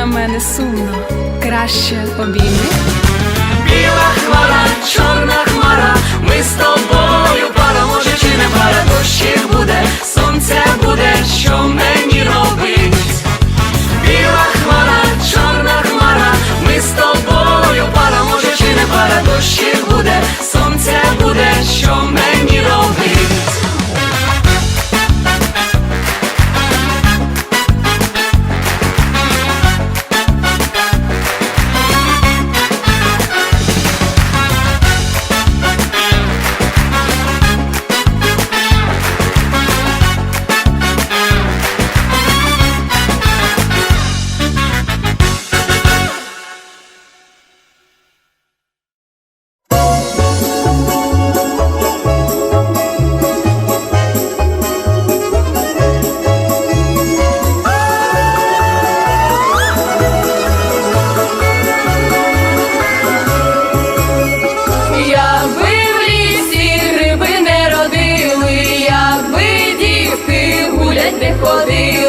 на мене сумно, краще обійми. Біла хмара, чорна хмара, ми з тобою пара, може, чи не пара, дощик буде, сонце буде, що мені робить. Біла хмара, чорна хмара, ми з тобою пара, може, чи не пара, дощик буде, сонце буде, що мені. for.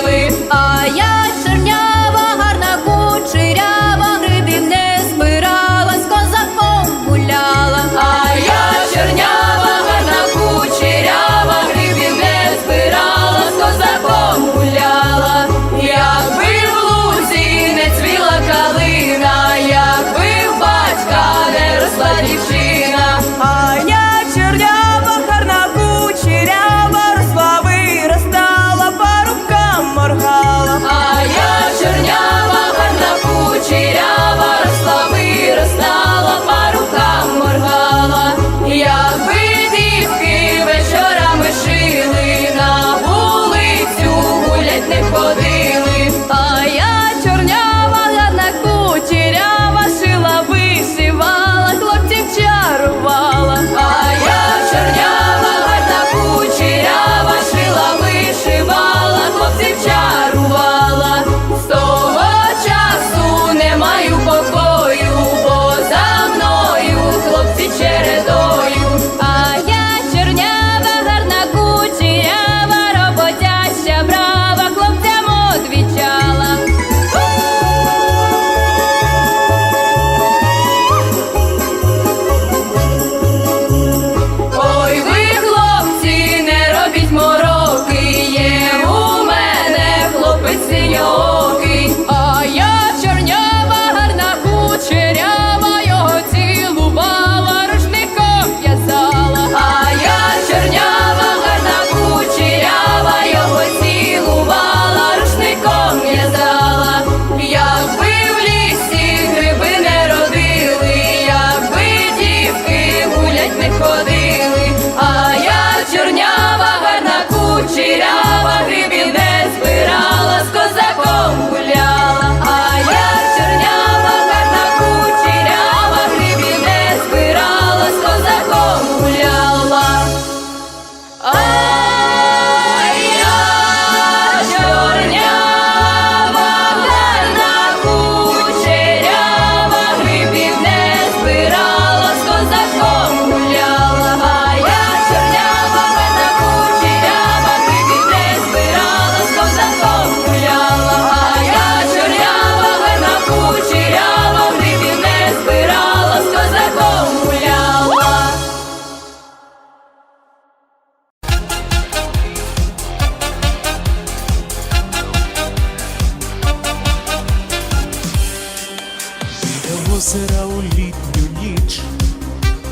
озера у літню ніч,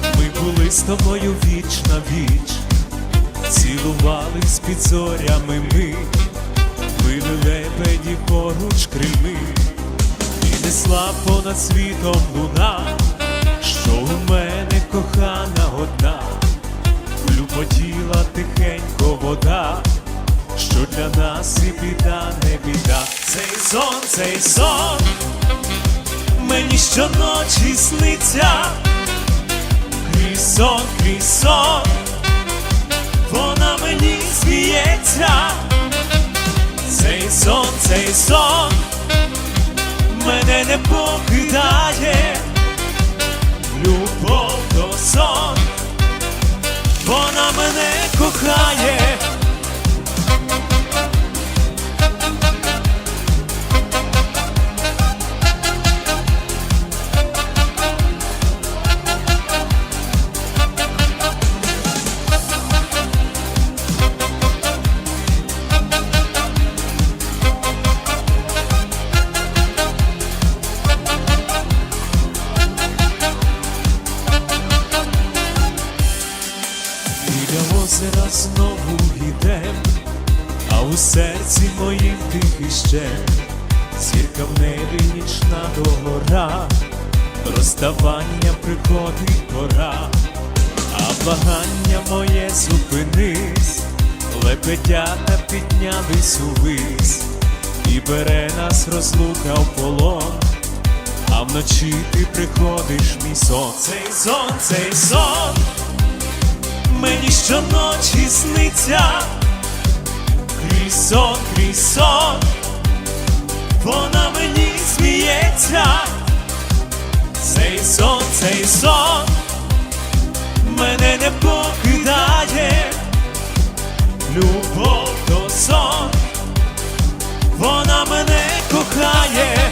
ми були з тобою віч на віч, цілувались під зорями ми, ми лебеді поруч крими, і несла понад світом луна, що у мене кохана одна, Люпотіла тихенько вода. Що для нас і біда не біда, цей сон, цей сон, мені щоночі сниться, крізь сон, крізь вона мені сміється, цей сон, цей сон, мене не покидає, любов до сон, вона мене кохає. Ще. Зірка в небі нічна догора, розставання приходить пора, а благання моє зупинись, лебедята піднялись увись, і бере нас розлука в полон. А вночі ти приходиш мій сон, цей сон, цей сон. Мені щоночі сниться, крізь сон, крізь сон, вона мені сміється, цей сон, цей сон, мене не покидає, любов до сон, вона мене кохає.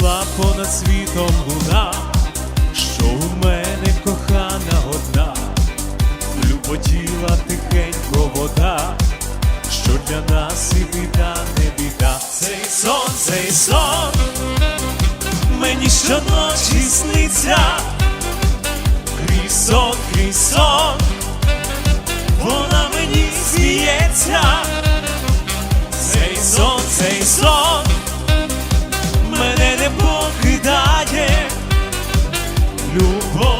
І понад світом луна, що у мене кохана одна, люботіла тихенько вода, що для нас і біда, не біда. Цей сон, цей сон мені щоночі сниться, крізь сон, крізь сон, вона мені сміється, цей сон, цей сон, не покидає, любов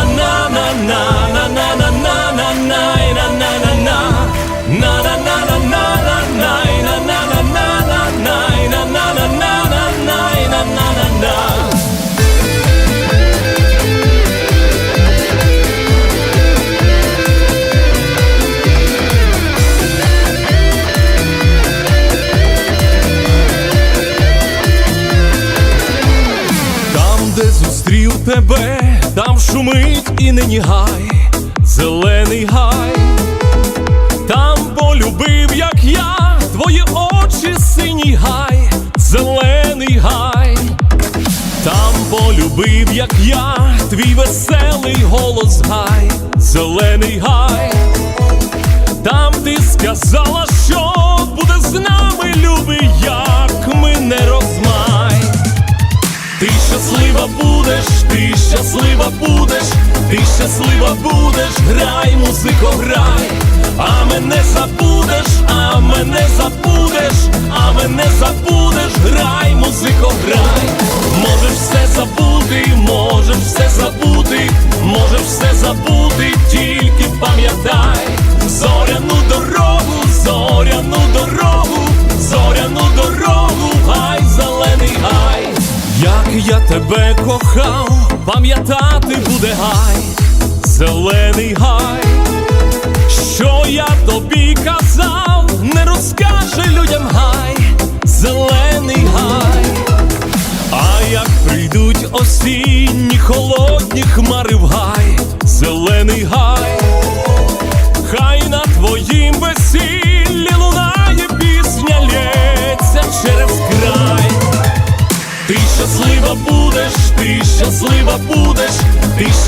і нині гай, зелений гай, там полюбив, як я, твої очі синій гай, зелений гай, там полюбив, як я, твій веселий голос гай, зелений гай, там ти сказала, що буде з нами, любий, як ми не розмай. Щаслива будеш, ти щаслива будеш, ти щаслива будеш, грай, музико, грай, а мене забудеш, кохав, пам'ятати буде гай, зелений гай, що я тобі казав, не розкаже людям гай, зелений гай,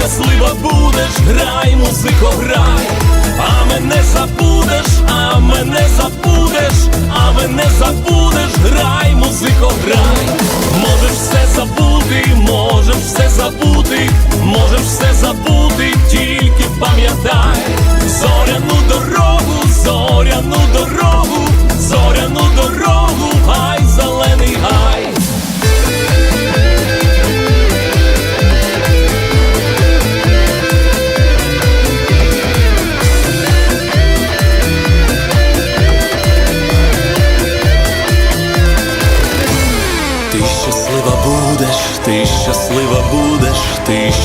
щаслива будеш, грай, музико, грай, а мене забудеш, а мене забудеш, а мене забудеш, грай, музико, грай, можеш все забути, можеш все забути, можеш все забути,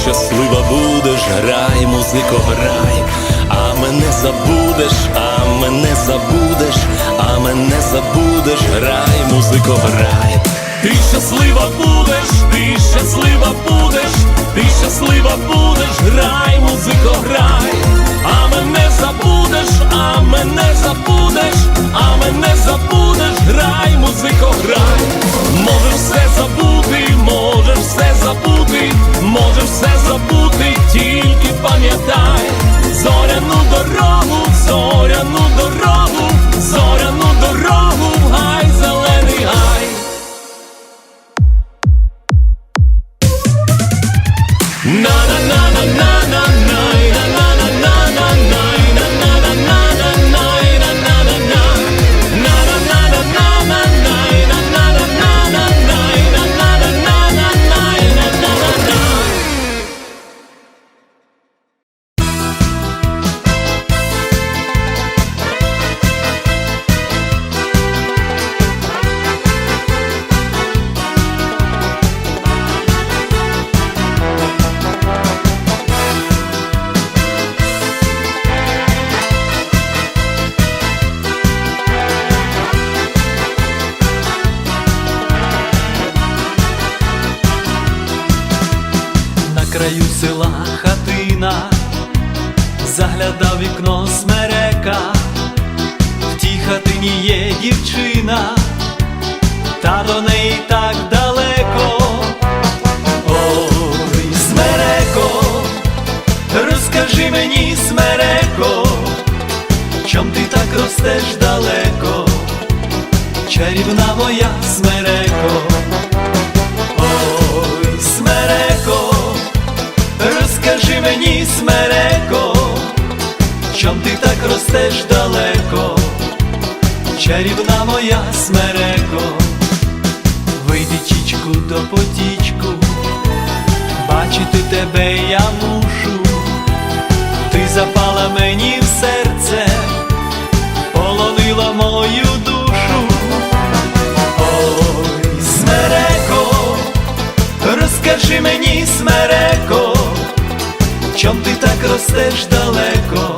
щаслива будеш, грай, музико, грай, а мене забудеш, а мене забудеш, а мене забудеш, грай, музико, грай. Ти щаслива будеш, ти щаслива будеш, ти щаслива будеш, грай, музико, грай, а мене забудеш, а мене забудеш, грай, музико, грай, можеш все забути, можеш все забути, можеш все забути, тільки пам'ятай, зоряну дорогу, зоряну дорогу, зоряну дорогу, заглядав вікно смерека, в тій хатині є дівчина, та до неї так далеко. Ой, смереко, розкажи мені, смереко, чом ти так ростеш далеко, чарівна моя смереко. Ой, смереко, розкажи мені, смереко, чом ти так ростеш далеко, чарівна моя смереко, вийди чічку до потічку, бачити тебе я мушу, ти запала мені в серце, полонила мою душу. Ой, смереко, розкажи мені, смереко, чом ти так ростеш далеко,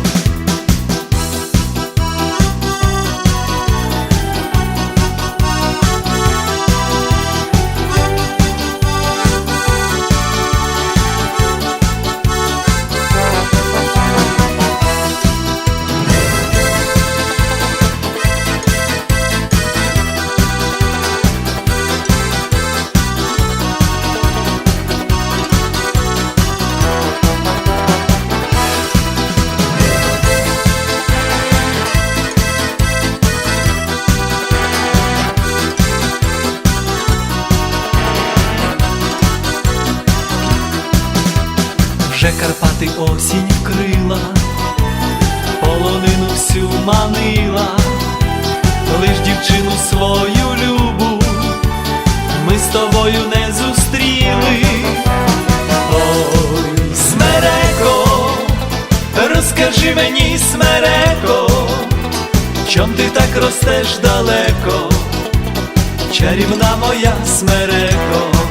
Вже Карпати осінь вкрила, полонину всю манила, лиш дівчину свою любу, ми з тобою не зустріли. Ой, смереко, розкажи мені, смереко, чом ти так ростеш далеко, чарівна моя смереко.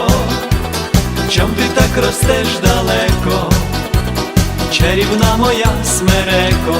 чом ти так ростеш далеко, чарівна моя смереко.